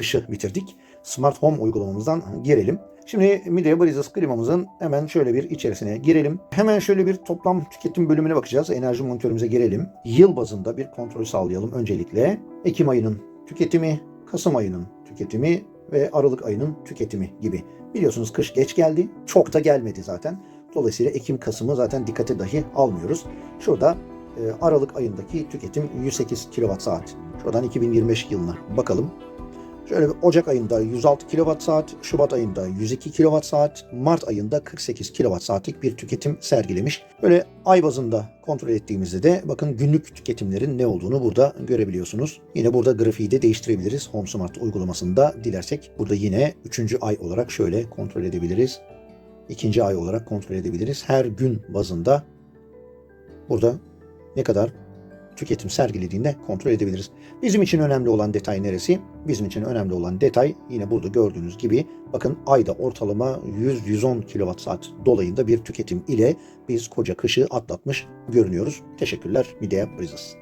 kışı bitirdik. Smart Home uygulamamızdan girelim. Şimdi Midea Brizos klimamızın hemen şöyle bir içerisine girelim. Hemen şöyle bir toplam tüketim bölümüne bakacağız. Enerji monitörümüze girelim. Yıl bazında bir kontrol sağlayalım öncelikle. Ekim ayının tüketimi, Kasım ayının tüketimi ve Aralık ayının tüketimi gibi. Biliyorsunuz kış geç geldi. Çok da gelmedi zaten. Dolayısıyla Ekim, Kasım'ı zaten dikkate dahi almıyoruz. Şurada e, Aralık ayındaki tüketim 108 kWh. Şuradan 2025 yılına bakalım. Şöyle bir Ocak ayında 106 kWh Şubat ayında 102 kWh Mart ayında 48 kWh saatlik bir tüketim sergilemiş. Böyle ay bazında kontrol ettiğimizde de bakın günlük tüketimlerin ne olduğunu burada görebiliyorsunuz. Yine burada grafiği de değiştirebiliriz. Home Smart uygulamasında dilersek burada yine 3. ay olarak şöyle kontrol edebiliriz. 2. ay olarak kontrol edebiliriz. Her gün bazında burada ne kadar tüketim sergilediğinde kontrol edebiliriz. Bizim için önemli olan detay neresi? Bizim için önemli olan detay yine burada gördüğünüz gibi bakın ayda ortalama 100-110 kWh dolayında bir tüketim ile biz koca kışı atlatmış görünüyoruz. Teşekkürler Midea Brizos.